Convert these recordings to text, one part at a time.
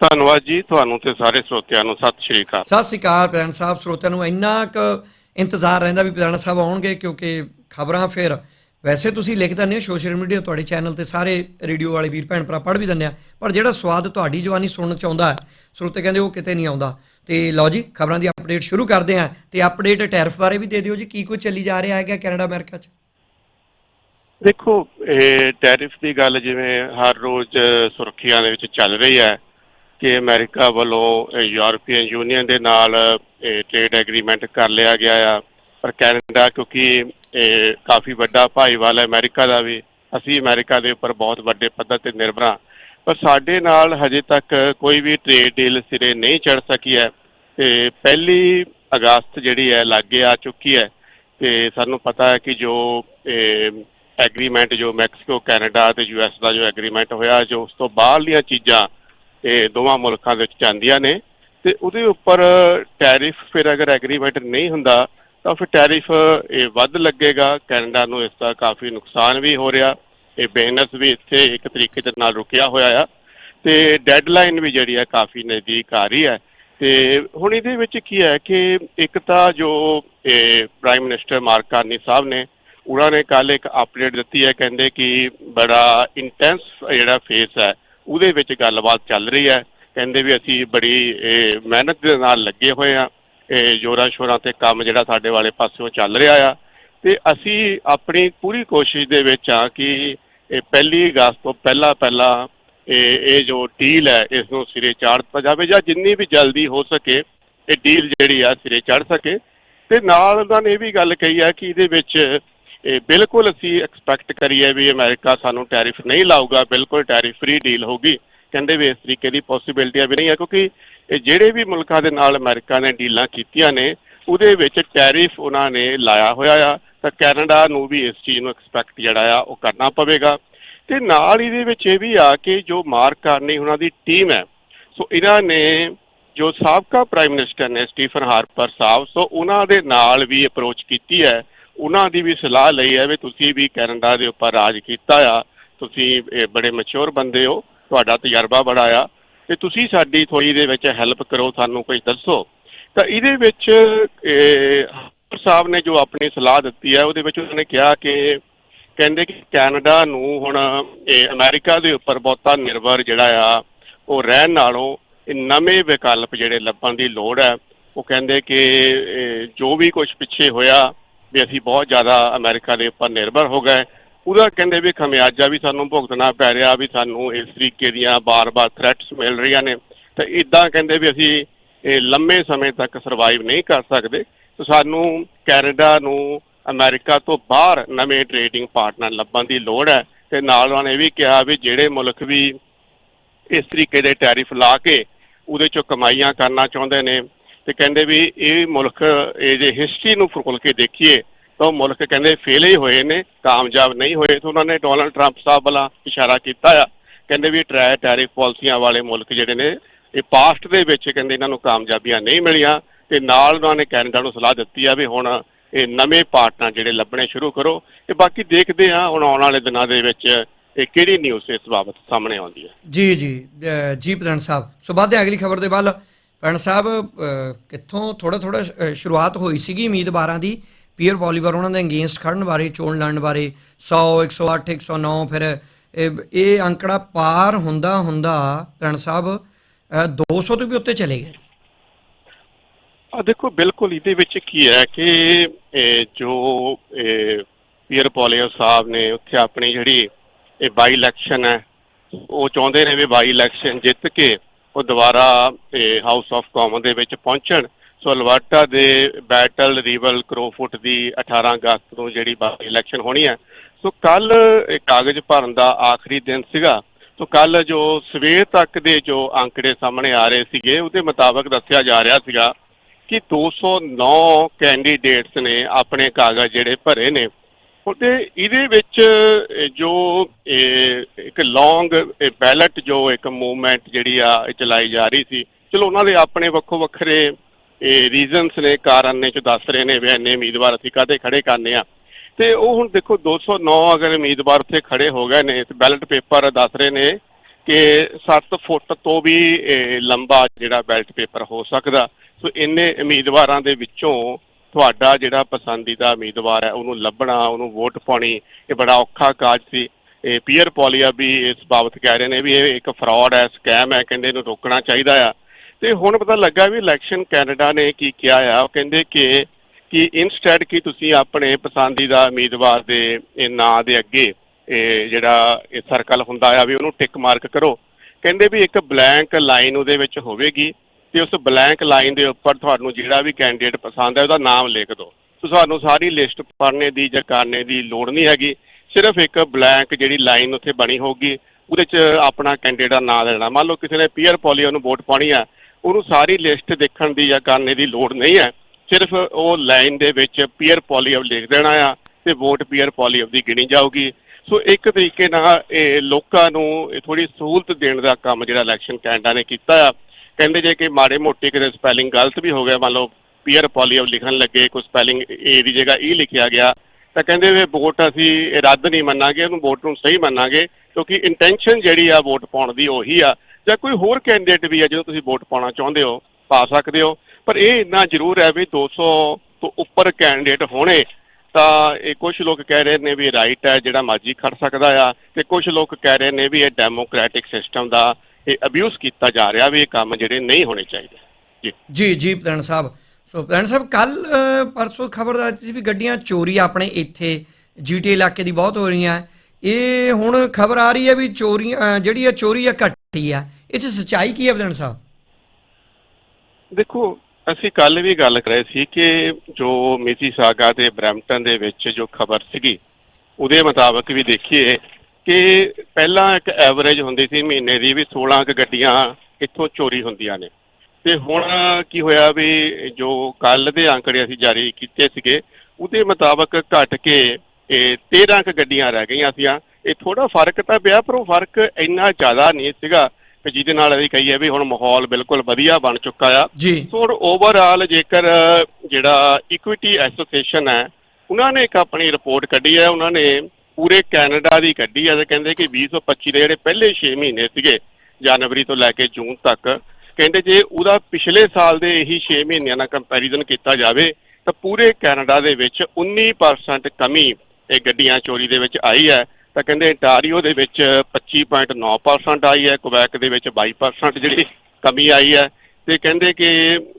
ਧੰਨਵਾਦ ਜੀ ਤੁਹਾਨੂੰ ਤੇ ਸਾਰੇ ਸਰੋਤਿਆਂ ਨੂੰ। ਸਤਿ ਸ਼੍ਰੀ ਅਕਾਲ। ਸਤਿ ਸ੍ਰੀ ਅਕਾਲ ਪ੍ਰਧਾਨ ਸਾਹਿਬ ਸਰੋਤਿਆਂ ਨੂੰ ਇੰਨਾ ਕੁ ਇੰਤਜ਼ਾਰ ਰਹਿੰਦਾ ਵੀ ਪ੍ਰਧਾਨ ਸਾਹਿਬ ਆਉਣਗੇ ਕਿਉਂਕਿ ਖਬਰਾਂ ਫਿਰ ਵੈਸੇ ਤੁਸੀਂ ਲਿਖ ਦਿੰਦੇ ਹੋ ਸੋਸ਼ਲ ਮੀਡੀਆ ਤੁਹਾਡੇ ਚੈਨਲ ਤੇ ਸਾਰੇ ਰੇਡੀਓ ਵਾਲੇ ਵੀਰ ਭੈਣ ਭਰਾ ਪੜ੍ਹ ਵੀ ਦਿੰਦੇ ਆ ਪਰ ਜਿਹੜਾ ਸਵਾਦ ਤੁਹਾਡੀ ਜਵਾਨੀ ਸੁਣਨ ਚ ਆਉਂਦਾ ਸਰੋਤੇ ਕਹਿੰਦੇ ਉਹ ਕਿਤੇ ਨਹੀਂ ਆਉਂਦਾ। ਤੇ ਲਓ ਜੀ ਖਬਰਾਂ ਦੀ ਅਪਡੇਟ ਸ਼ੁਰੂ ਕਰਦੇ ਹਾਂ ਤੇ ਅਪਡੇਟ ਟੈਰਿਫ ਬਾਰੇ ਵੀ ਦੇ ਦਿਓ ਜੀ ਕੀ ਕੁਝ ਚੱਲੀ ਜਾ ਰਿਹਾ ਹੈਗਾ ਕੈਨੇਡਾ ਅਮਰੀਕਾ ਚ? ਦੇਖੋ ਇਹ ਟੈਰਿਫ ਦੀ ਗੱਲ ਜਿਵੇਂ ਹਰ ਰੋਜ਼ ਸੁਰਖੀਆਂ ਦੇ ਵਿੱਚ ਚੱਲ ਰਹੀ ਹੈ ਕਿ ਅਮਰੀਕਾ ਵੱਲੋਂ ਯੂਰਪੀਅਨ ਯੂਨੀਅਨ ਦੇ ਨਾਲ ਟ੍ਰੇਡ ਐਗਰੀਮੈਂਟ ਕਰ ਲਿਆ ਗਿਆ ਆ। ਪਰ ਕੈਨੇਡਾ, ਕਿਉਂਕਿ, ਇਹ ਕਾਫੀ ਵੱਡਾ ਭਾਈਵਾਲ ਹੈ ਅਮਰੀਕਾ ਦਾ ਵੀ, ਅਸੀਂ ਅਮਰੀਕਾ ਦੇ ਉੱਪਰ ਬਹੁਤ ਵੱਡੇ ਪੱਧਰ ਤੇ ਨਿਰਭਰ ਹਾਂ। ਪਰ ਸਾਡੇ ਨਾਲ ਹਜੇ ਤੱਕ ਕੋਈ ਵੀ ਟ੍ਰੇਡ ਡੀਲ ਸਿਰੇ ਨਹੀਂ ਚੜ ਸਕੀ ਹੈ। ਤੇ ਪਹਿਲੀ ਅਗਸਤ ਜਿਹੜੀ ਹੈ, ਲਾਗੇ ਆ ਚੁੱਕੀ ਹੈ। ਤੇ ਸਾਨੂੰ ਪਤਾ ਹੈ ਕਿ ਜੋ ਐਗਰੀਮੈਂਟ ਜੋ ਮੈਕਸੀਕੋ, ਕੈਨੇਡਾ ਤੇ ਯੂਐਸ ਦਾ ਜੋ ਐਗਰੀਮੈਂਟ ਹੋਇਆ, ਜੋ ਉਸ ਤੋਂ ਬਾਹਰਲੀਆਂ ਚੀਜ਼ਾਂ ਇਹ ਦੋਵਾਂ ਮੁਲਕਾਂ ਦੇ ਵਿੱਚ ਜਾਂਦੀਆਂ ਨੇ ਤੇ ਉਹਦੇ ਉੱਪਰ ਟੈਰਿਫ ਫਿਰ ਅਗਰ ਐਗਰੀਮੈਂਟ ਨਹੀਂ ਹੁੰਦਾ, ਤਾਂ ਫਿਰ ਟੈਰਿਫ ਇਹ ਵੱਧ ਲੱਗੇਗਾ, ਕੈਨੇਡਾ ਨੂੰ ਇਸ ਦਾ ਕਾਫੀ ਨੁਕਸਾਨ ਵੀ ਹੋ ਰਿਹਾ, ਇਹ ਬਿਜ਼ਨਸ ਵੀ ਇੱਥੇ ਇੱਕ ਤਰੀਕੇ ਦੇ ਨਾਲ ਰੁਕਿਆ ਹੋਇਆ ਆ, ਤੇ ਡੈਡਲਾਈਨ ਵੀ ਜਿਹੜੀ ਹੈ ਕਾਫੀ ਨਜ਼ਦੀਕ ਆ ਰਹੀ ਹੈ ਤੇ ਹੁਣ ਇਹਦੇ ਵਿੱਚ ਕੀ ਹੈ ਕਿ ਇੱਕ ਤਾਂ ਜੋ ਇਹ ਪ੍ਰਾਈਮ ਮਿਨਿਸਟਰ ਮਾਰਕਾਨੀ ਸਾਹਿਬ ਨੇ, ਉਹਨਾਂ ਨੇ ਕੱਲ ਇੱਕ ਅਪਡੇਟ ਦਿੱਤੀ ਹੈ, ਕਹਿੰਦੇ ਕਿ ਬੜਾ ਇੰਟੈਂਸ ਜਿਹੜਾ ਫੇਸ ਹੈ ਉਹਦੇ ਵਿੱਚ ਗੱਲਬਾਤ ਚੱਲ ਰਹੀ ਹੈ। ਕਹਿੰਦੇ ਵੀ ਅਸੀਂ ਬੜੀ ਇਹ, ਮਿਹਨਤ ਦੇ ਨਾਲ ਲੱਗੇ ਹੋਏ ਆ ਇਹ ਜੋਰਾਂ ਸ਼ੋਰਾਂ ਤੇ ਕੰਮ ਜਿਹੜਾ ਸਾਡੇ ਵਾਲੇ ਪਾਸਿਓਂ ਚੱਲ ਰਿਹਾ ਆ। ਤੇ ਅਸੀਂ ਆਪਣੀ ਪੂਰੀ ਕੋਸ਼ਿਸ਼ ਦੇ ਵਿੱਚ ਆ ਕਿ ਇਹ ਪਹਿਲੀ ਅਗਸਤ ਤੋਂ ਪਹਿਲਾਂ ਪਹਿਲਾਂ ਇਹ ਇਹ ਜੋ ਡੀਲ ਹੈ ਇਸ ਨੂੰ ਸਿਰੇ ਚਾੜ ਦਿੱਤਾ ਜਾਵੇ ਜਾਂ ਜਿੰਨੀ ਵੀ ਜਲਦੀ ਹੋ ਸਕੇ ਇਹ ਡੀਲ ਜਿਹੜੀ ਆ ਸਿਰੇ ਚੜ ਸਕੇ। ਤੇ ਨਾਲ ਉਹਨਾਂ ਨੇ ਇਹ ਵੀ ਗੱਲ ਕਹੀ ਹੈ ਕਿ ਇਹਦੇ ਵਿੱਚ ਇਹ ਬਿਲਕੁਲ ਅਸੀਂ ਐਕਸਪੈਕਟ ਕਰੀਏ ਵੀ ਅਮਰੀਕਾ ਸਾਨੂੰ ਟੈਰਿਫ ਨਹੀਂ ਲਾਊਗਾ, ਬਿਲਕੁਲ ਟੈਰਿਫ ਫ੍ਰੀ ਡੀਲ ਹੋਊਗੀ। ਕਹਿੰਦੇ ਵੀ ਇਸ ਤਰੀਕੇ ਦੀ ਪੋਸਿਬਿਲਿਟੀ ਵੀ ਨਹੀਂ ਹੈ ਕਿਉਂਕਿ ਇਹ ਜਿਹੜੇ ਵੀ ਮੁਲਕਾਂ ਦੇ ਨਾਲ ਅਮਰੀਕਾ ਨੇ ਡੀਲਾਂ ਕੀਤੀਆਂ ਨੇ, ਉਹਦੇ ਵਿੱਚ ਟੈਰਿਫ ਉਹਨਾਂ ਨੇ ਲਾਇਆ ਹੋਇਆ ਆ। ਤਾਂ ਕੈਨੇਡਾ ਨੂੰ ਵੀ ਇਸ ਚੀਜ਼ ਨੂੰ ਐਕਸਪੈਕਟ ਜਿਹੜਾ ਆ, ਉਹ ਕਰਨਾ ਪਵੇਗਾ। ਤੇ ਨਾਲ ਇਹਦੇ ਵਿੱਚ ਇਹ ਵੀ ਆ ਕਿ ਜੋ ਮਾਰਕ ਕਾਰਨੀ ਉਹਨਾਂ ਦੀ ਟੀਮ ਹੈ, ਸੋ ਇਹਨਾਂ ਨੇ ਜੋ ਸਾਬਕਾ ਪ੍ਰਾਈਮ ਮਿਨਿਸਟਰ ਨੇ ਸਟੀਫਨ ਹਾਰਪਰ ਸਾਹਿਬ, ਸੋ ਉਹਨਾਂ ਦੇ ਨਾਲ ਵੀ ਅਪਰੋਚ ਕੀਤੀ ਹੈ। ਉਹਨਾਂ ਦੀ ਵੀ ਸਲਾਹ ਲਈ ਹੈ ਵੀ ਤੁਸੀਂ ਵੀ ਕੈਨੇਡਾ ਦੇ ਉੱਪਰ ਰਾਜ ਕੀਤਾ ਆ। ਤੁਸੀਂ ਬੜੇ ਮੈਚੁਰ ਬੰਦੇ ਹੋ। ਤੁਹਾਡਾ ਤਜਰਬਾ ਬੜਾ ਆ। ਤੇ ਤੁਸੀਂ ਸਾਡੀ ਥੋੜੀ ਦੇ ਵਿੱਚ ਹੈਲਪ ਕਰੋ, ਸਾਨੂੰ ਕੁਝ ਦੱਸੋ। ਤਾਂ ਇਹਦੇ ਵਿੱਚ ਸਾਹਿਬ ਨੇ ਜੋ ਆਪਣੀ ਸਲਾਹ ਦਿੱਤੀ ਹੈ, ਉਹਦੇ ਵਿੱਚ ਉਹਨਾਂ ਨੇ ਕਿਹਾ ਕਿ ਕਹਿੰਦੇ ਕਿ ਕੈਨੇਡਾ ਨੂੰ ਹੁਣ, ਇਹ, ਅਮਰੀਕਾ ਦੇ ਉੱਪਰ ਬਹੁਤਾ ਨਿਰਭਰ ਜਿਹੜਾ ਆ, ਉਹ ਰਹਿਣ ਨਾਲੋਂ ਨਵੇਂ ਵਿਕਲਪ ਜਿਹੜੇ ਲੱਭਣ ਦੀ ਲੋੜ ਹੈ। ਉਹ ਕਹਿੰਦੇ ਕਿ ਜੋ ਵੀ ਕੁਝ ਪਿੱਛੇ ਹੋਇਆ ਵੀ ਅਸੀਂ ਬਹੁਤ ਜ਼ਿਆਦਾ ਅਮਰੀਕਾ ਦੇ ਉੱਪਰ ਨਿਰਭਰ ਹੋ ਗਏ। ਉਹਦਾ ਕਹਿੰਦੇ ਵੀ ਖਮਿਆਜਾ ਵੀ ਸਾਨੂੰ ਭੁਗਤਣਾ ਪੈ ਰਿਹਾ ਵੀ ਸਾਨੂੰ ਇਸ ਤਰੀਕੇ ਦੀਆਂ ਬਾਰ-ਬਾਰ ਥ੍ਰੈਟਸ ਮਿਲ ਰਹੀਆਂ ਨੇ। ਤਾਂ ਇਦਾਂ ਕਹਿੰਦੇ ਵੀ ਅਸੀਂ ਇਹ ਲੰਮੇ ਸਮੇਂ ਤੱਕ ਸਰਵਾਈਵ ਨਹੀਂ ਕਰ ਸਕਦੇ। ਤਾਂ ਸਾਨੂੰ ਕੈਨੇਡਾ ਨੂੰ ਅਮਰੀਕਾ ਤੋਂ ਬਾਹਰ ਨਵੇਂ ਟ੍ਰੇਡਿੰਗ ਪਾਰਟਨਰ ਲੱਭਣ ਦੀ ਲੋੜ ਹੈ। ਤੇ ਨਾਲ ਉਹਨਾਂ ਨੇ ਇਹ ਵੀ ਕਿਹਾ ਵੀ ਜਿਹੜੇ ਮੁਲਕ ਵੀ ਇਸ ਤਰੀਕੇ ਦੇ ਟੈਰਿਫ ਲਾ ਕੇ ਉਹਦੇ ਚੋਂ ਕਮਾਈਆਂ ਕਰਨਾ ਚਾਹੁੰਦੇ ਨੇ ਤੇ ਕਹਿੰਦੇ ਵੀ ਇਹ ਮੁਲਕ ਇਹ ਜੇ ਹਿਸਟਰੀ ਨੂੰ ਫਰੋਲ ਕੇ ਦੇਖੀਏ ਤਾਂ ਉਹ ਮੁਲਕ ਕਹਿੰਦੇ ਫੇਲ ਹੀ ਹੋਏ ਨੇ ਕਾਮਯਾਬ ਨਹੀਂ ਹੋਏ ਤਾਂ ਉਹਨਾਂ ਨੇ ਡੋਨਲਡ ਟਰੰਪ ਸਾਹਿਬ ਵੱਲ ਇਸ਼ਾਰਾ ਕੀਤਾ ਆ। ਕਹਿੰਦੇ ਵੀ ਟਰੈ ਟੈਰਿਫ ਪਾਲਿਸੀਆਂ ਵਾਲੇ ਮੁਲਕ ਜਿਹੜੇ ਨੇ ਇਹ ਪਾਸਟ ਦੇ ਵਿੱਚ ਕਹਿੰਦੇ ਇਹਨਾਂ ਨੂੰ ਕਾਮਯਾਬੀਆਂ ਨਹੀਂ ਮਿਲੀਆਂ ਤੇ ਨਾਲ ਉਹਨਾਂ ਨੇ ਕੈਨੇਡਾ ਨੂੰ ਸਲਾਹ ਦਿੱਤੀ ਆ ਵੀ ਹੁਣ ਇਹ ਨਵੇਂ ਪਾਰਟਨਰ ਜਿਹੜੇ ਲੱਭਣੇ ਸ਼ੁਰੂ ਕਰੋ। ਤੇ ਬਾਕੀ ਦੇਖਦੇ ਆ ਹੁਣ ਆਉਣ ਵਾਲੇ ਦਿਨਾਂ ਦੇ ਵਿੱਚ ਇਹ ਕਿਹੜੀ ਨਿਊਜ਼ ਇਸ ਬਾਬਤ ਸਾਹਮਣੇ ਆਉਂਦੀ ਹੈ। ਜੀ ਜੀ ਅ, ਜੀ ਪ੍ਰਧਾਨ ਸਾਹਿਬ ਸੋ ਬਾਅਦ ਅਗਲੀ ਖਬਰ ਦੇ ਵੱਲ। ਪ੍ਰਧਾਨ ਸਾਹਿਬ ਅ, ਕਿੱਥੋਂ ਥੋੜਾ ਥੋੜਾ ਸ਼ੁਰੂਆਤ ਹੋਈ ਸੀਗੀ ਉਮੀਦਵਾਰਾਂ ਦੀ ਪੀਅਰ ਵਾਲੀਬਾਲ ਉਹਨਾਂ ਦੇ ਅਗੇਂਸਟ ਖੜਨ ਬਾਰੇ ਚੋਣ ਲੜਨ ਬਾਰੇ 100 108 109 ਫਿਰ ਇਹ ਅੰਕੜਾ ਪਾਰ ਹੁੰਦਾ ਹੁੰਦਾ ਪ੍ਰਧਾਨ ਸਾਹਿਬ 200 ਤੋਂ ਵੀ ਉੱਤੇ ਚਲੇ ਗਏ। ਆ ਦੇਖੋ ਬਿਲਕੁਲ ਇਹਦੇ ਵਿੱਚ ਕੀ ਹੈ ਕਿ ਜੋ ਪੀਅਰ ਪੋਲੀਓ ਸਾਹਿਬ ਨੇ ਉੱਥੇ ਆਪਣੀ ਜਿਹੜੀ ਇਹ ਬਾਈ ਇਲੈਕਸ਼ਨ ਹੈ ਉਹ ਚਾਹੁੰਦੇ ਨੇ ਵੀ ਬਾਈ ਇਲੈਕਸ਼ਨ ਜਿੱਤ ਕੇ ਉਹ ਦੁਬਾਰਾ ਇਹ ਹਾਊਸ ਆਫ ਕਾਮਨ ਦੇ ਵਿੱਚ ਪਹੁੰਚਣ। ਸੋ ਅਲਬਰਟਾ ਦੇ ਬੈਟਲ ਰੀਵਲ ਕਰੋਫੁੱਟ ਦੀ 18 ਅਗਸਤ ਨੂੰ ਜਿਹੜੀ ਬਾਈ ਇਲੈਕਸ਼ਨ ਹੋਣੀ ਹੈ। ਸੋ ਕੱਲ ਕਾਗਜ਼ ਭਰਨ ਦਾ ਆਖਰੀ ਦਿਨ ਸੀਗਾ। ਸੋ ਕੱਲ ਜੋ ਸਵੇਰ ਤੱਕ ਦੇ ਜੋ ਅੰਕੜੇ ਸਾਹਮਣੇ ਆ ਰਹੇ ਸੀਗੇ, ਉਹਦੇ ਮੁਤਾਬਕ ਦੱਸਿਆ ਜਾ ਰਿਹਾ ਸੀਗਾ ਕਿ 209 ਕੈਂਡੀਡੇਟਸ ਨੇ ਆਪਣੇ ਕਾਗਜ਼ ਜਿਹੜੇ ਭਰੇ ਨੇ। ਉਹਦੇ ਇਹਦੇ ਵਿੱਚ ਜੋ ਇੱਕ ਲੌਂਗ ਬੈਲਟ ਜੋ ਇੱਕ ਮੂਵਮੈਂਟ ਜਿਹੜੀ ਆ, ਇਹ ਚਲਾਈ ਜਾ ਰਹੀ ਸੀ। ਚਲੋ, ਉਹਨਾਂ ਦੇ ਆਪਣੇ ਵੱਖੋ ਵੱਖਰੇ ਰੀਜ਼ਨਸ ਨੇ, ਕਾਰਨ ਨੇ, ਜੋ ਦੱਸ ਰਹੇ ਨੇ, ਵੀ ਇੰਨੇ ਉਮੀਦਵਾਰ ਅਸੀਂ ਕਾਹਦੇ ਖੜੇ ਕਰਨੇ ਆ। ਤੇ ਉਹ ਹੁਣ ਦੇਖੋ 209 ਅਗਰ ਉਮੀਦਵਾਰ ਉੱਥੇ ਖੜੇ ਹੋ ਗਏ ਨੇ, ਤੇ ਬੈਲਟ ਪੇਪਰ ਦੱਸ ਰਹੇ ਨੇ ਕਿ 7 ਫੁੱਟ ਤੋਂ ਵੀ ਲੰਬਾ ਜਿਹੜਾ ਬੈਲਟ ਪੇਪਰ ਹੋ ਸਕਦਾ। ਸੋ ਇੰਨੇ ਉਮੀਦਵਾਰਾਂ ਦੇ ਵਿੱਚੋਂ ਤੁਹਾਡਾ ਜਿਹੜਾ ਪਸੰਦੀਦਾ ਉਮੀਦਵਾਰ ਹੈ, ਉਹਨੂੰ ਲੱਭਣਾ, ਉਹਨੂੰ ਵੋਟ ਪਾਉਣੀ, ਇਹ ਬੜਾ ਔਖਾ ਕਾਜ ਸੀ। ਇਹ ਪੀਅਰ ਪੋਲੀਆ ਵੀ ਇਸ ਬਾਬਤ ਕਹਿ ਰਹੇ ਨੇ ਵੀ ਇਹ ਇੱਕ ਫਰਾਡ ਹੈ ਸਕੈਮ ਹੈ, ਕਹਿੰਦੇ ਇਹਨੂੰ ਰੋਕਣਾ ਚਾਹੀਦਾ ਆ। ਤੇ ਹੁਣ ਪਤਾ ਲੱਗਾ ਵੀ ਇਲੈਕਸ਼ਨ ਕੈਨੇਡਾ ਨੇ ਕੀ ਕਿਹਾ ਆ, ਉਹ ਕਹਿੰਦੇ ਕਿ ਕਿ ਇਨਸਟੈਡ ਕਿ ਤੁਸੀਂ ਆਪਣੇ ਪਸੰਦੀਦਾ ਉਮੀਦਵਾਰ ਦੇ, ਇਹ ਨਾਂ ਦੇ ਅੱਗੇ ਇਹ ਜਿਹੜਾ ਇਹ ਸਰਕਲ ਹੁੰਦਾ ਆ ਵੀ ਉਹਨੂੰ ਟਿਕ ਮਾਰਕ ਕਰੋ। ਕਹਿੰਦੇ ਵੀ ਇੱਕ ਬਲੈਂਕ ਲਾਈਨ ਉਹਦੇ ਵਿੱਚ ਹੋਵੇਗੀ। ਤੇ ਉਸ ਬਲੈਂਕ ਲਾਈਨ ਦੇ ਉੱਪਰ ਤੁਹਾਨੂੰ ਜਿਹੜਾ ਵੀ ਕੈਂਡੀਡੇਟ ਪਸੰਦ ਹੈ, ਉਹਦਾ ਨਾਮ ਲਿਖ ਦਿਓ। ਸੋ ਤੁਹਾਨੂੰ ਸਾਰੀ ਲਿਸਟ ਪੜ੍ਹਨੇ ਦੀ ਜਾਂ ਕਰਨੇ ਦੀ ਲੋੜ ਨਹੀਂ ਹੈਗੀ। ਸਿਰਫ ਇੱਕ ਬਲੈਂਕ ਜਿਹੜੀ ਲਾਈਨ ਉੱਥੇ ਬਣੀ ਹੋਊਗੀ, ਉਹਦੇ 'ਚ ਆਪਣਾ ਕੈਂਡੀਡੇਟ ਦਾ ਨਾਮ ਲੈਣਾ। ਮੰਨ ਲਓ ਕਿਸੇ ਨੇ ਪੀਅਰ ਪੋਲੀਓ ਨੂੰ ਵੋਟ ਪਾਣੀ ਆ ਉਹਨੂੰ ਸਾਰੀ ਲਿਸਟ ਦੇਖਣ ਦੀ ਜਾਂ ਕਰਨੇ ਦੀ ਲੋੜ ਨਹੀਂ ਹੈ। ਸਿਰਫ ਉਹ ਲਾਈਨ ਦੇ ਵਿੱਚ ਪੀਅਰ ਪੋਲੀਓ ਲਿਖ ਦੇਣਾ ਆ ਤੇ ਵੋਟ ਪੀਅਰ ਪੋਲੀਓ ਦੀ ਗਿਣੀ ਜਾਊਗੀ। ਸੋ ਇੱਕ ਤਰੀਕੇ ਨਾਲ ਇਹ ਲੋਕਾਂ ਨੂੰ ਥੋੜੀ ਸਹੂਲਤ ਦੇਣ ਦਾ ਕੰਮ ਜਿਹੜਾ ਇਲੈਕਸ਼ਨ ਕੈਨੇਡਾ ਨੇ ਕੀਤਾ ਆ। ਕਹਿੰਦੇ ਜੇ ਕਿ ਮਾੜੇ ਮੋਟੇ ਕਿਤੇ ਸਪੈਲਿੰਗ ਗਲਤ ਵੀ ਹੋ ਗਿਆ, ਮੰਨ ਲਓ ਪੀਅਰ ਪੋਲੀਓ ਲਿਖਣ ਲੱਗੇ, ਕੋਈ ਸਪੈਲਿੰਗ ਏ ਦੀ ਜਗ੍ਹਾ ਈ ਲਿਖਿਆ ਗਿਆ, ਤਾਂ ਕਹਿੰਦੇ ਵੀ ਵੋਟ ਅਸੀਂ ਰੱਦ ਨਹੀਂ ਮੰਨਾਂਗੇ, ਉਹਨੂੰ ਵੋਟ ਨੂੰ ਸਹੀ ਮੰਨਾਂਗੇ, ਕਿਉਂਕਿ ਇੰਟੈਂਸ਼ਨ ਜਿਹੜੀ ਆ ਵੋਟ ਪਾਉਣ ਦੀ ਉਹੀ ਆ। ਜਾਂ ਕੋਈ ਹੋਰ ਕੈਂਡੀਡੇਟ ਵੀ ਆ ਜਿਹਨੂੰ ਤੁਸੀਂ ਵੋਟ ਪਾਉਣਾ ਚਾਹੁੰਦੇ ਹੋ, ਪਾ ਸਕਦੇ ਹੋ। ਪਰ ਇਹ ਇੰਨਾ ਜ਼ਰੂਰ ਹੈ ਵੀ 200 ਤੋਂ ਉੱਪਰ ਕੈਂਡੀਡੇਟ ਹੋਣੇ, ਤਾਂ ਇਹ ਕੁਝ ਲੋਕ ਕਹਿ ਰਹੇ ਨੇ ਵੀ ਰਾਈਟ ਹੈ, ਜਿਹੜਾ ਮਰਜ਼ੀ ਖੜ ਸਕਦਾ ਆ, ਤੇ ਕੁਝ ਲੋਕ ਕਹਿ ਰਹੇ ਨੇ ਵੀ ਇਹ ਡੈਮੋਕ੍ਰੈਟਿਕ ਸਿਸਟਮ ਦਾ ਇਹ ਅਬਿਊਜ਼ ਕੀਤਾ ਜਾ ਰਿਹਾ ਵੀ ਇਹ ਕੰਮ ਜਿਹੜੇ ਨਹੀਂ ਹੋਣੇ ਚਾਹੀਦੇ। ਜੀ। ਜੀ ਜੀ ਪ੍ਰਧਾਨ ਸਾਹਿਬ। ਸੋ ਪ੍ਰਧਾਨ ਸਾਹਿਬ ਕੱਲ ਪਰਸੋਂ ਖਬਰ ਆਈ ਸੀ ਵੀ ਗੱਡੀਆਂ ਚੋਰੀ ਆਪਣੇ ਇੱਥੇ ਜੀਟੀ ਇਲਾਕੇ ਦੀ ਬਹੁਤ ਹੋ ਰਹੀਆਂ। ਇਹ ਹੁਣ ਖਬਰ ਆ ਰਹੀ ਹੈ ਵੀ ਚੋਰੀ ਅ, ਜਿਹੜੀ ਆ ਚੋਰੀ ਆ ਘਟੀ ਆ। ਇਹ ਚ ਸੱਚਾਈ ਕੀ ਹੈ ਪ੍ਰਧਾਨ ਸਾਹਿਬ? ਦੇਖੋ ਅਸੀਂ ਕੱਲ ਵੀ ਗੱਲ ਕਰ ਰਹੇ ਸੀ ਕਿ ਜੋ ਮਿਸੀਸਾਗਾ ਤੇ ਬਰੈਂਪਟਨ ਦੇ ਵਿੱਚ ਜੋ ਖਬਰ ਸੀਗੀ ਉਹਦੇ ਮੁਤਾਬਕ ਵੀ ਦੇਖੀਏ ਕਿ ਪਹਿਲਾਂ ਇੱਕ ਐਵਰੇਜ ਹੁੰਦੀ ਸੀ ਮਹੀਨੇ ਦੀ ਵੀ 16 ਕੁ ਗੱਡੀਆਂ ਇੱਥੋਂ ਚੋਰੀ ਹੁੰਦੀਆਂ ਨੇ। ਤੇ ਹੁਣ ਕੀ ਹੋਇਆ ਵੀ ਜੋ ਕੱਲ ਦੇ ਅੰਕੜੇ ਅਸੀਂ ਜਾਰੀ ਕੀਤੇ ਸੀਗੇ ਉਹਦੇ ਮੁਤਾਬਕ ਘਟ ਕੇ ਇਹ 13 ਕੁ ਗੱਡੀਆਂ ਰਹਿ ਗਈਆਂ ਸੀਆਂ। ਇਹ ਥੋੜਾ ਫ਼ਰਕ ਤਾਂ ਪਿਆ ਪਰ ਉਹ ਫ਼ਰਕ ਇੰਨਾ ਜ਼ਿਆਦਾ ਨਹੀਂ ਸੀਗਾ ਕਿ ਜਿਹਦੇ ਨਾਲ ਅਸੀਂ ਕਹੀਏ ਵੀ ਹੁਣ ਮਾਹੌਲ ਬਿਲਕੁਲ ਵਧੀਆ ਬਣ ਚੁੱਕਾ ਆ। ਸੋ ਓਵਰਆਲ ਜੇਕਰ ਜਿਹੜਾ ਇਕੁਇਟੀ ਐਸੋਸੀਏਸ਼ਨ ਹੈ ਉਹਨਾਂ ਨੇ ਇੱਕ ਆਪਣੀ ਰਿਪੋਰਟ ਕੱਢੀ ਹੈ ਉਹਨਾਂ ਨੇ ਪੂਰੇ ਕੈਨੇਡਾ ਦੀ ਕੱਢੀ ਹੈ ਤੇ ਕਹਿੰਦੇ ਕਿ 2025 ਦੇ ਜਿਹੜੇ ਪਹਿਲੇ 6 ਮਹੀਨੇ ਸੀਗੇ, ਜਨਵਰੀ ਤੋਂ ਲੈ ਕੇ ਜੂਨ ਤੱਕ, ਕਹਿੰਦੇ ਜੇ ਉਹਦਾ ਪਿਛਲੇ ਸਾਲ ਦੇ ਇਹੀ 6 ਮਹੀਨਿਆਂ ਨਾਲ ਕੰਪੈਰੀਜ਼ਨ ਕੀਤਾ ਜਾਵੇ, ਤਾਂ ਪੂਰੇ ਕੈਨੇਡਾ ਦੇ ਵਿੱਚ 19% ਕਮੀ ਇਹ ਗੱਡੀਆਂ ਚੋਰੀ ਦੇ ਵਿੱਚ ਆਈ ਹੈ। ਤਾਂ ਕਹਿੰਦੇ ਇੰਟਾਰੀਓ ਦੇ ਵਿੱਚ 25.9% ਆਈ ਹੈ ਕੁਬੈਕ ਦੇ ਵਿੱਚ 22% ਜਿਹੜੀ ਕਮੀ ਆਈ ਹੈ। ਤੇ ਕਹਿੰਦੇ ਕਿ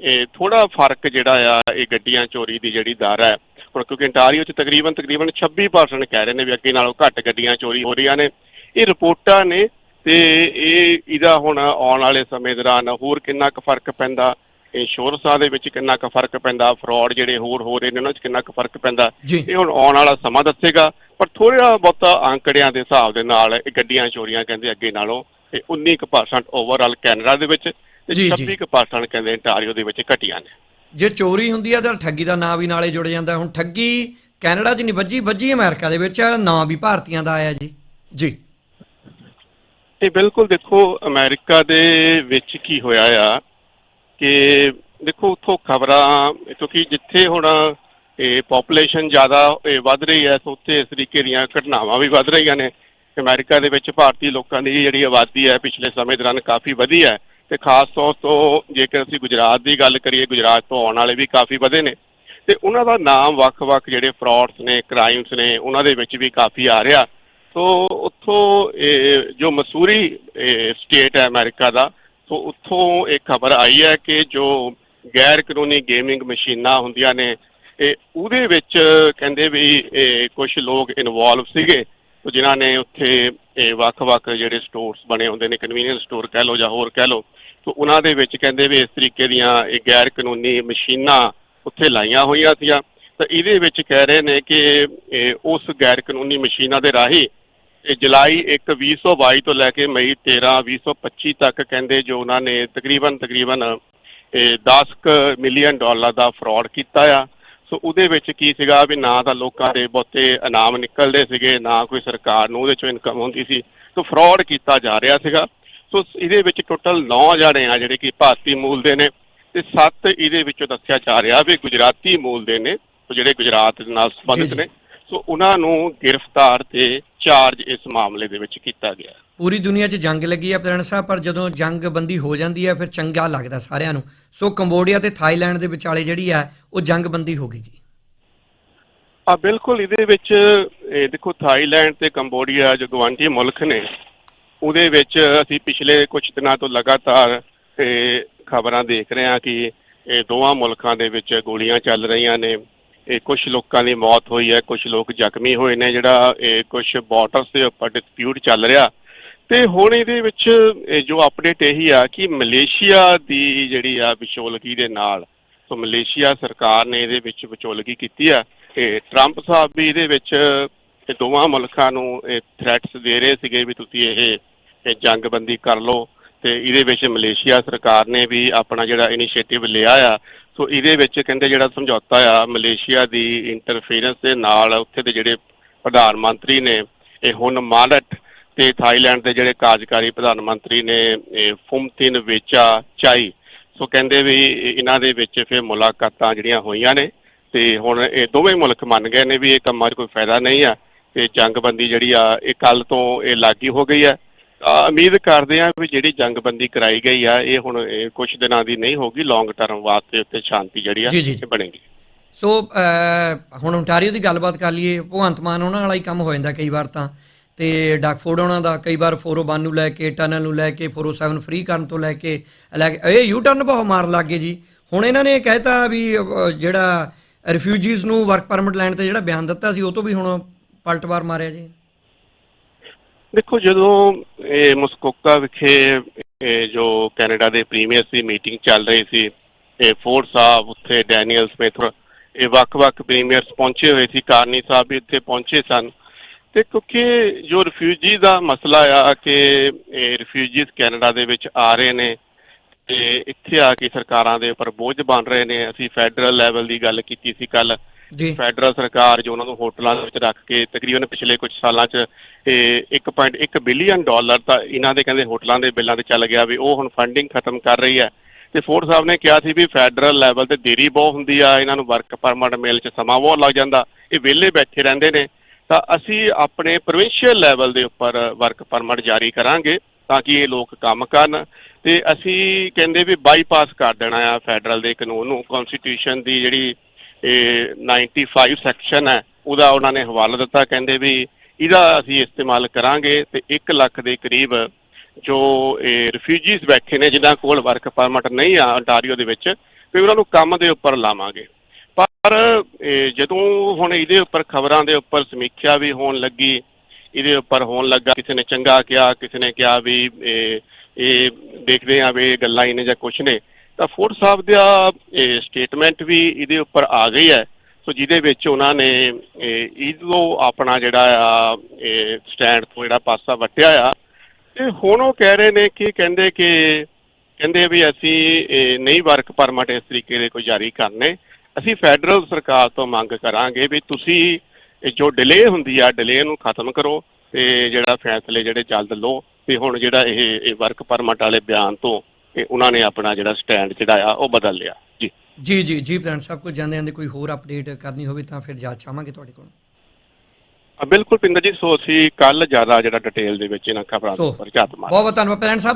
ਇਹ ਥੋੜਾ ਫ਼ਰਕ ਜਿਹੜਾ ਆ, ਇਹ ਗੱਡੀਆਂ ਚੋਰੀ ਦੀ ਜਿਹੜੀ ਦਰ ਹੈ ਹੁਣ ਕਿਉਂਕਿ ਇੰਟਾਰੀਓ 'ਚ ਤਕਰੀਬਨ ਤਕਰੀਬਨ 26% ਕਹਿ ਰਹੇ ਨੇ ਵੀ ਅੱਗੇ ਨਾਲੋਂ ਘੱਟ ਗੱਡੀਆਂ ਚੋਰੀ ਹੋ ਰਹੀਆਂ ਨੇ। ਇਹ ਰਿਪੋਰਟਾਂ ਨੇ ਤੇ ਇਹ ਇਹਦਾ ਹੁਣ ਆਉਣ ਵਾਲੇ ਸਮੇਂ ਦੌਰਾਨ ਹੋਰ ਕਿੰਨਾ ਕੁ ਫ਼ਰਕ ਪੈਂਦਾ? ਇੰਸ਼ੋਰੈਂਸਾਂ ਦੇ ਵਿੱਚ ਕਿੰਨਾ ਕੁ ਫ਼ਰਕ ਪੈਂਦਾ? ਫਰਾਡ ਜਿਹੜੇ ਹੋਰ ਹੋ ਰਹੇ ਨੇ ਉਹਨਾਂ 'ਚ ਕਿੰਨਾ ਕੁ ਫ਼ਰਕ ਪੈਂਦਾ? ਇਹ ਹੁਣ ਆਉਣ ਵਾਲਾ ਸਮਾਂ ਦੱਸੇਗਾ। ਪਰ ਥੋੜਾ ਬਹੁਤਾ ਅੰਕੜਿਆਂ ਦੇ ਹਿਸਾਬ ਦੇ ਨਾਲ ਇਹ ਗੱਡੀਆਂ ਚੋਰੀਆਂ ਕਹਿੰਦੇ ਅੱਗੇ ਨਾਲੋਂ ਤੇ 19% ਓਵਰਆਲ ਕੈਨੇਡਾ ਦੇ ਵਿੱਚ ਤੇ ਜੀ, ਜੀ। 26% ਕਹਿੰਦੇ ਇੰਟਾਰੀਓ ਦੇ ਵਿੱਚ ਘਟੀਆਂ ਨੇ। ਜੇ ਚੋਰੀ ਹੁੰਦੀ ਹੈ ਤਾਂ ਠੱਗੀ ਦਾ ਨਾਂ ਵੀ ਨਾਲੇ ਜੁੜ ਜਾਂਦਾ। ਹੁਣ ਠੱਗੀ ਕੈਨੇਡਾ 'ਚ ਨਹੀਂ ਵੱਜੀ ਵੱਜੀ ਅਮਰੀਕਾ ਦੇ ਵਿੱਚ, ਨਾਂ ਵੀ ਭਾਰਤੀਆਂ ਦਾ ਆਇਆ ਜੀ। ਜੀ। ਇਹ ਬਿਲਕੁਲ ਦੇਖੋ, ਅਮਰੀਕਾ ਦੇ ਵਿੱਚ ਕੀ ਹੋਇਆ ਆ ਕਿ ਦੇਖੋ, ਉੱਥੋਂ ਖਬਰਾਂ, ਕਿਉਂਕਿ ਜਿੱਥੇ ਹੁਣ ਇਹ ਪੋਪੂਲੇਸ਼ਨ ਜ਼ਿਆਦਾ ਵੱਧ ਰਹੀ ਹੈ ਸੋ ਉੱਥੇ ਇਸ ਤਰੀਕੇ ਦੀਆਂ ਘਟਨਾਵਾਂ ਵੀ ਵੱਧ ਰਹੀਆਂ ਨੇ। ਅਮਰੀਕਾ ਦੇ ਵਿੱਚ ਭਾਰਤੀ ਲੋਕਾਂ ਦੀ ਜਿਹੜੀ ਆਬਾਦੀ ਹੈ, ਪਿਛਲੇ ਸਮੇਂ ਦੌਰਾਨ ਕਾਫੀ ਵਧੀ ਹੈ। ਤੇ ਖਾਸ ਤੌਰ ਤੋਂ ਜੇਕਰ ਅਸੀਂ ਗੁਜਰਾਤ ਦੀ ਗੱਲ ਕਰੀਏ, ਗੁਜਰਾਤ ਤੋਂ ਆਉਣ ਵਾਲੇ ਵੀ ਕਾਫੀ ਵਧੇ ਨੇ। ਤੇ ਉਹਨਾਂ ਦਾ ਨਾਮ ਵੱਖ-ਵੱਖ ਜਿਹੜੇ ਫਰਾਡਸ ਨੇ, ਕ੍ਰਾਈਮਸ ਨੇ, ਉਹਨਾਂ ਦੇ ਵਿੱਚ ਵੀ ਕਾਫੀ ਆ ਰਿਹਾ। ਸੋ ਉੱਥੋਂ ਇਹ ਜੋ ਮਸੂਰੀ ਸਟੇਟ ਹੈ ਅਮਰੀਕਾ ਦਾ, ਸੋ ਉੱਥੋਂ ਇੱਕ ਖਬਰ ਆਈ ਹੈ ਕਿ ਜੋ ਗੈਰ ਕਾਨੂੰਨੀ ਗੇਮਿੰਗ ਮਸ਼ੀਨਾਂ ਹੁੰਦੀਆਂ ਨੇ, ਇਹ ਉਹਦੇ ਵਿੱਚ ਕਹਿੰਦੇ ਵੀ ਕੁਝ ਲੋਕ ਇਨਵੋਲਵ ਸੀਗੇ। ਸੋ ਜਿਨ੍ਹਾਂ ਨੇ ਉੱਥੇ ਇਹ ਵੱਖ-ਵੱਖ ਜਿਹੜੇ ਸਟੋਰਸ ਬਣੇ ਹੁੰਦੇ ਨੇ ਕਨਵੀਨੀਅੰਸ ਸਟੋਰ ਕਹਿ ਲਓ ਜਾਂ ਹੋਰ ਕਹਿ ਲਓ ਸੋ ਉਹਨਾਂ ਦੇ ਵਿੱਚ ਕਹਿੰਦੇ ਵੀ ਇਸ ਤਰੀਕੇ ਦੀਆਂ ਇਹ ਗੈਰ ਕਾਨੂੰਨੀ ਮਸ਼ੀਨਾਂ ਉੱਥੇ ਲਾਈਆਂ ਹੋਈਆਂ ਸੀਆਂ। ਤਾਂ ਇਹਦੇ ਵਿੱਚ ਕਹਿ ਰਹੇ ਨੇ ਕਿ ਉਸ ਗੈਰ ਕਾਨੂੰਨੀ ਮਸ਼ੀਨਾਂ ਦੇ ਰਾਹੀਂ ਇਹ ਜੁਲਾਈ 1 2022 ਤੋਂ ਲੈ ਕੇ ਮਈ 13 2025 ਤੱਕ ਕਹਿੰਦੇ ਜੋ ਉਹਨਾਂ ਨੇ ਤਕਰੀਬਨ ਤਕਰੀਬਨ, ਇਹ 10 ਕੁ ਮਿਲੀਅਨ ਡਾਲਰ ਦਾ ਫਰਾਡ ਕੀਤਾ ਆ। ਸੋ ਉਹਦੇ ਵਿੱਚ ਕੀ ਸੀਗਾ ਵੀ ਨਾ ਤਾਂ ਲੋਕਾਂ ਦੇ ਬਹੁਤੇ ਇਨਾਮ ਨਿਕਲਦੇ ਸੀਗੇ, ਨਾ ਕੋਈ ਸਰਕਾਰ ਨੂੰ ਉਹਦੇ ਚੋਂ ਇਨਕਮ ਹੁੰਦੀ ਸੀ। ਸੋ ਫਰਾਡ ਕੀਤਾ ਜਾ ਰਿਹਾ ਸੀਗਾ। ਸੋ ਇਹਦੇ ਵਿੱਚ ਟੋਟਲ 9 ਜਣੇ ਆ ਜਿਹੜੇ ਕਿ ਭਾਰਤੀ ਮੂਲ ਦੇ ਨੇ ਤੇ 7 ਇਹਦੇ ਵਿੱਚੋਂ ਦੱਸਿਆ ਜਾ ਰਿਹਾ ਵੀ ਗੁਜਰਾਤੀ ਮੂਲ ਦੇ ਨੇ ਸੋ ਜਿਹੜੇ ਗੁਜਰਾਤ ਨਾਲ ਸੰਬੰਧਿਤ। ਨੇ। ਸੋ ਉਹਨਾਂ ਨੂੰ ਗ੍ਰਿਫਤਾਰ ਤੇ ਚਾਰਜ ਇਸ ਮਾਮਲੇ ਦੇ ਵਿੱਚ ਕੀਤਾ ਗਿਆ। ਪੂਰੀ ਦੁਨੀਆ 'ਚ ਜੰਗ ਲੱਗੀ ਹੈ ਪ੍ਰਧਾਨ ਸਾਹਿਬ ਪਰ ਜਦੋਂ ਜੰਗ ਬੰਦੀ ਹੋ ਜਾਂਦੀ ਹੈ ਫਿਰ ਚੰਗਾ ਲੱਗਦਾ ਸਾਰਿਆਂ ਨੂੰ। ਸੋ ਕੰਬੋਡੀਆ ਤੇ ਥਾਈਲੈਂਡ ਦੇ ਵਿਚਾਲੇ ਜਿਹੜੀ ਹੈ ਉਹ ਜੰਗ ਬੰਦੀ ਹੋ ਗਈ ਜੀ। ਆ ਬਿਲਕੁਲ ਇਹਦੇ ਵਿੱਚ ਇਹ ਦੇਖੋ ਥਾਈਲੈਂਡ ਤੇ ਕੰਬੋਡੀਆ ਜੋ ਗਵਾਂਢੀ ਮੁਲਕ ਨੇ ਉਹਦੇ ਵਿੱਚ ਅਸੀਂ ਪਿਛਲੇ ਕੁਝ ਦਿਨਾਂ ਤੋਂ ਲਗਾਤਾਰ ਖਬਰਾਂ ਦੇਖ ਰਹੇ ਹਾਂ ਕਿ ਇਹ ਦੋਵਾਂ ਮੁਲਕਾਂ ਦੇ ਵਿੱਚ ਗੋਲੀਆਂ ਚੱਲ ਰਹੀਆਂ ਨੇ। ਇਹ ਕੁਝ ਲੋਕਾਂ ਦੀ ਮੌਤ ਹੋਈ ਹੈ ਕੁਝ ਲੋਕ ਜ਼ਖਮੀ ਹੋਏ ਨੇ, ਜਿਹੜਾ ਇਹ ਕੁਝ ਬਾਰਡਰਸ ਦੇ ਉੱਪਰ ਡਿਸਪਿਊਟ ਚੱਲ ਰਿਹਾ। ਤੇ ਹੁਣ ਇਹਦੇ ਵਿੱਚ ਇਹ ਜੋ ਅਪਡੇਟ ਇਹੀ ਆ ਕਿ ਮਲੇਸ਼ੀਆ ਦੀ ਜਿਹੜੀ ਆ ਵਿਚੋਲਗੀ ਦੇ ਨਾਲ, ਸੋ ਮਲੇਸ਼ੀਆ ਸਰਕਾਰ ਨੇ ਇਹਦੇ ਵਿੱਚ ਵਿਚੋਲਗੀ ਕੀਤੀ ਆ। ਤੇ ਟਰੰਪ ਸਾਹਿਬ ਵੀ ਇਹਦੇ ਵਿੱਚ ਦੋਵਾਂ ਮੁਲਕਾਂ ਨੂੰ ਇਹ ਥ੍ਰੈਟਸ ਦੇ ਰਹੇ ਸੀਗੇ ਵੀ ਤੁਸੀਂ ਇਹ ਇਹ ਜੰਗਬੰਦੀ ਕਰ ਲਓ ਤੇ ਇਹਦੇ ਵਿੱਚ ਮਲੇਸ਼ੀਆ ਸਰਕਾਰ ਨੇ ਵੀ ਆਪਣਾ ਜਿਹੜਾ ਇਨੀਸ਼ੀਏਟਿਵ ਲਿਆ ਆ। ਸੋ ਇਹਦੇ ਵਿੱਚ ਕਹਿੰਦੇ ਜਿਹੜਾ ਸਮਝੌਤਾ ਆ ਮਲੇਸ਼ੀਆ ਦੀ ਇੰਟਰਫੇਰੈਂਸ ਦੇ ਨਾਲ ਉੱਥੇ ਦੇ ਜਿਹੜੇ ਪ੍ਰਧਾਨ ਮੰਤਰੀ ਨੇ ਇਹ ਹੁਣ ਮਾਲਟ ਤੇ ਥਾਈਲੈਂਡ ਦੇ ਜਿਹੜੇ ਕਾਰਜਕਾਰੀ ਪ੍ਰਧਾਨ ਮੰਤਰੀ ਨੇ ਇਹ ਫੁਮਤਿਨ ਵੇਚਾ ਚਾਈ। ਸੋ ਕਹਿੰਦੇ ਵੀ ਇਹਨਾਂ ਦੇ ਵਿੱਚ ਫਿਰ ਮੁਲਾਕਾਤਾਂ ਜਿਹੜੀਆਂ ਹੋਈਆਂ ਨੇ ਤੇ ਹੁਣ ਇਹ ਦੋਵੇਂ ਮੁਲਕ ਮੰਨ ਗਏ ਨੇ ਵੀ ਇਹ ਕੰਮਾਂ 'ਚ ਕੋਈ ਫਾਇਦਾ ਨਹੀਂ ਆ ਤੇ ਜੰਗਬੰਦੀ ਜਿਹੜੀ ਆ ਇਹ ਕੱਲ ਤੋਂ ਇਹ ਲਾਗੀ ਹੋ ਗਈ ਆ ਆ, ਉਮੀਦ ਕਰਦੇ ਆ ਵੀ ਜਿਹੜੀ ਜੰਗਬੰਦੀ ਕਰਾਈ ਗਈ ਆ ਇਹ ਹੁਣ ਕੁਝ ਦਿਨਾਂ ਦੀ ਨਹੀਂ ਹੋਗੀ ਲੌਂਗ ਟਰਮ ਵਾਸਤੇ ਉੱਤੇ ਸ਼ਾਂਤੀ ਜਿਹੜੀ ਆ। ਇਹ ਬਣੇਗੀ। ਸੋ ਹੁਣ ਓਨਟਾਰੀਓ ਦੀ ਗੱਲਬਾਤ ਕਰ ਲਈਏ ਭਗਵੰਤ ਮਾਨ ਉਹਨਾਂ ਵਾਲਾ ਹੀ ਕੰਮ ਹੋ ਜਾਂਦਾ ਕਈ ਵਾਰ ਤਾਂ। ਤੇ ਡਾਕਫੋਰਡ ਉਹਨਾਂ ਦਾ ਕਈ ਵਾਰ 401 ਨੂੰ ਲੈ ਕੇ ਟਨਲ ਨੂੰ ਲੈ ਕੇ 407 ਫ੍ਰੀ ਕਰਨ ਤੋਂ ਲੈ ਕੇ ਲੈ ਕੇ ਇਹ ਯੂ ਟਰਨ ਬਹੁਤ ਮਾਰ ਲੱਗ ਗਏ ਜੀ। ਹੁਣ ਇਹਨਾਂ ਨੇ ਕਹਿਤਾ ਵੀ ਜਿਹੜਾ ਰਿਫਿਊਜੀਜ਼ ਨੂੰ ਵਰਕ ਪਰਮਿਟ ਲੈਣ ਤੇ ਜਿਹੜਾ ਬਿਆਨ ਦਿੱਤਾ ਸੀ ਉਹ ਤੋਂ ਵੀ ਹੁਣ ਪਲਟਵਾਰ ਮਾਰਿਆ ਜੀ। ਦੇਖੋ ਜਦੋਂ ਇਹ ਮੁਸਕੋਕਾ ਵਿਖੇ ਇਹ ਜੋ ਕੈਨੇਡਾ ਦੇ ਪ੍ਰੀਮੀਅਰ ਦੀ ਮੀਟਿੰਗ ਚੱਲ ਰਹੀ ਸੀ, ਇਹ ਫੋਰ ਸਾਹਿਬ, ਉੱਥੇ ਡੈਨੀਅਲ ਸਮਿਥ, ਇਹ ਵੱਖ-ਵੱਖ ਪ੍ਰੀਮੀਅਰਸ ਪਹੁੰਚੇ ਹੋਏ ਸੀ, ਕਾਰਨੀ ਸਾਹਿਬ ਵੀ ਉੱਥੇ ਪਹੁੰਚੇ ਸਨ। ਤੇ ਕਿਉਂਕਿ ਜੋ ਰਿਫਿਊਜੀ ਦਾ ਮਸਲਾ ਆ ਕਿ ਇਹ ਰਿਫਿਊਜੀਜ਼ ਕੈਨੇਡਾ ਦੇ ਵਿੱਚ ਆ ਰਹੇ ਨੇ, ਤੇ ਇੱਥੇ ਆ ਕੇ ਸਰਕਾਰਾਂ ਦੇ ਉੱਪਰ ਬੋਝ ਬਣ ਰਹੇ ਨੇ। ਅਸੀਂ ਫੈਡਰਲ ਲੈਵਲ ਦੀ ਗੱਲ ਕੀਤੀ ਸੀ ਕੱਲ ਜੀ। ਫੈਡਰਲ ਸਰਕਾਰ ਜੋ ਉਹਨਾਂ ਨੂੰ ਹੋਟਲਾਂ ਦੇ ਵਿੱਚ ਰੱਖ ਕੇ ਤਕਰੀਬਨ ਪਿਛਲੇ ਕੁਝ ਸਾਲਾਂ 'ਚ, ਇਹ 1.1 ਬਿਲੀਅਨ ਡਾਲਰ ਤਾਂ ਇਹਨਾਂ ਦੇ ਕਹਿੰਦੇ ਹੋਟਲਾਂ ਦੇ ਬਿੱਲਾਂ ਤੇ ਚੱਲ ਗਿਆ ਵੀ ਉਹ ਹੁਣ ਫੰਡਿੰਗ ਖਤਮ ਕਰ ਰਹੀ ਹੈ। ਤੇ ਫੋਰਡ ਸਾਹਿਬ ਨੇ ਕਿਹਾ ਸੀ ਵੀ ਫੈਡਰਲ ਲੈਵਲ ਤੇ ਦੇਰੀ ਬਹੁਤ ਹੁੰਦੀ ਆ, ਇਹਨਾਂ ਨੂੰ ਵਰਕ ਪਰਮਿਟ ਮਿਲ 'ਚ ਸਮਾਂ ਬਹੁਤ ਲੱਗ ਜਾਂਦਾ। ਇਹ ਵਿਹਲੇ ਬੈਠੇ ਰਹਿੰਦੇ ਨੇ। ਤਾਂ ਅਸੀਂ ਆਪਣੇ ਪ੍ਰੋਵਿੰਸ਼ੀਅਲ ਲੈਵਲ ਦੇ ਉੱਪਰ ਵਰਕ ਪਰਮਿਟ ਜਾਰੀ ਕਰਾਂਗੇ ਤਾਂ ਕਿ ਇਹ ਲੋਕ ਕੰਮ ਕਰਨ। ਤੇ ਅਸੀਂ ਕਹਿੰਦੇ ਵੀ ਬਾਈਪਾਸ ਕਰ ਦੇਣਾ ਆ ਫੈਡਰਲ ਦੇ ਕਾਨੂੰਨ ਨੂੰ ਕਨਸਟੀਟਿਊਸ਼ਨ ਦੀ ਜਿਹੜੀ ਇਹ 95 ਸੈਕਸ਼ਨ ਹੈ, ਉਹਦਾ ਉਹਨਾਂ ਨੇ ਹਵਾਲਾ ਦਿੱਤਾ, ਕਹਿੰਦੇ ਵੀ ਇਹਦਾ ਅਸੀਂ ਇਸਤੇਮਾਲ ਕਰਾਂਗੇ ਤੇ 1 ਲੱਖ ਦੇ ਕਰੀਬ ਜੋ ਇਹ ਰਿਫਿਊਜੀਜ਼ ਬੈਠੇ ਨੇ, ਜਿਨ੍ਹਾਂ ਕੋਲ ਵਰਕ ਪਰਮਿਟ ਨਹੀਂ ਆ ਅੰਟਾਰੀਓ ਦੇ ਵਿੱਚ ਵੀ ਉਹਨਾਂ ਨੂੰ ਕੰਮ ਦੇ ਉੱਪਰ ਲਾਵਾਂਗੇ। ਪਰ ਜਦੋਂ ਹੁਣ ਇਹਦੇ ਉੱਪਰ ਖਬਰਾਂ ਦੇ ਉੱਪਰ ਸਮੀਖਿਆ ਵੀ ਹੋਣ ਲੱਗੀ, ਇਹਦੇ ਉੱਪਰ ਹੋਣ ਲੱਗਾ, ਕਿਸੇ ਨੇ ਚੰਗਾ ਕਿਹਾ, ਕਿਸੇ ਨੇ ਕਿਹਾ ਵੀ ਇਹ ਦੇਖਦੇ ਆ ਵੀ ਇਹ ਗੱਲਾਂ ਹੀ ਨੇ ਜਾਂ ਕੁਛ ਨੇ ਤਾਂ ਫੋਰ ਸਾਹਿਬ ਦਾ ਇਹ ਸਟੇਟਮੈਂਟ ਵੀ ਇਹਦੇ ਉੱਪਰ ਆ ਗਈ ਹੈ। ਸੋ ਜਿਹਦੇ ਵਿੱਚ ਉਹਨਾਂ ਨੇ, ਇਹ ਆਪਣਾ ਜਿਹੜਾ ਆ, ਇਹ ਸਟੈਂਡ ਤੋਂ ਜਿਹੜਾ ਪਾਸਾ ਵਟਿਆ ਆ। ਤੇ ਹੁਣ ਉਹ ਕਹਿ ਰਹੇ ਨੇ ਕਿ ਕਹਿੰਦੇ ਕਿ, ਕਹਿੰਦੇ ਵੀ ਅਸੀਂ, ਇਹ, ਨਹੀਂ ਵਰਕ ਪਰਮਿਟ ਇਸ ਤਰੀਕੇ ਦੇ ਕੋਈ ਜਾਰੀ ਕਰਨੇ। ਅਸੀਂ ਫੈਡਰਲ ਸਰਕਾਰ ਤੋਂ ਮੰਗ ਕਰਾਂਗੇ ਵੀ ਤੁਸੀਂ ਜੋ ਡਿਲੇ ਹੁੰਦੀ ਆ ਡਿਲੇ ਨੂੰ ਖਤਮ ਕਰੋ ਤੇ ਜਿਹੜਾ ਫੈਸਲੇ ਜਿਹੜੇ ਜਲਦ ਲਓ। ਤੇ ਹੁਣ ਜਿਹੜਾ ਇਹ ਇਹ ਵਰਕ ਪਰਮਿਟ ਵਾਲੇ ਬਿਆਨ ਤੋਂ ਇਹ ਉਹਨਾਂ ਨੇ ਆਪਣਾ ਜਿਹੜਾ ਸਟੈਂਡ ਜਿਹੜਾ ਆ ਉਹ ਬਦਲ ਲਿਆ। ਜੀ। ਜੀ ਜੀ ਜੀ ਪ੍ਰਧਾਨ ਸਾਹਿਬ ਕੋਈ ਜਾਂਦੇ ਜਾਂਦੇ ਕੋਈ ਹੋਰ ਅਪਡੇਟ ਕਰਨੀ ਹੋਵੇ ਤਾਂ ਫਿਰ ਜਾ ਚਾਹਾਂਗੇ ਤੁਹਾਡੇ ਕੋਲ। ਬਿਲਕੁਲ ਪਿੰਦਰ ਜੀ ਸੋ ਅਸੀਂ ਕੱਲ ਜ਼ਿਆਦਾ ਜਿਹੜਾ ਡਿਟੇਲ ਦੇ ਵਿੱਚ ਇਹਨਾਂ ਖਬਰਾਂ ਉੱਪਰ ਝਾਤ ਮਾਰ ਬਹੁਤ ਬਹੁਤ ਧੰਨਵਾਦ। ਪ੍ਰਧਾਨ ਸਾਹਿਬ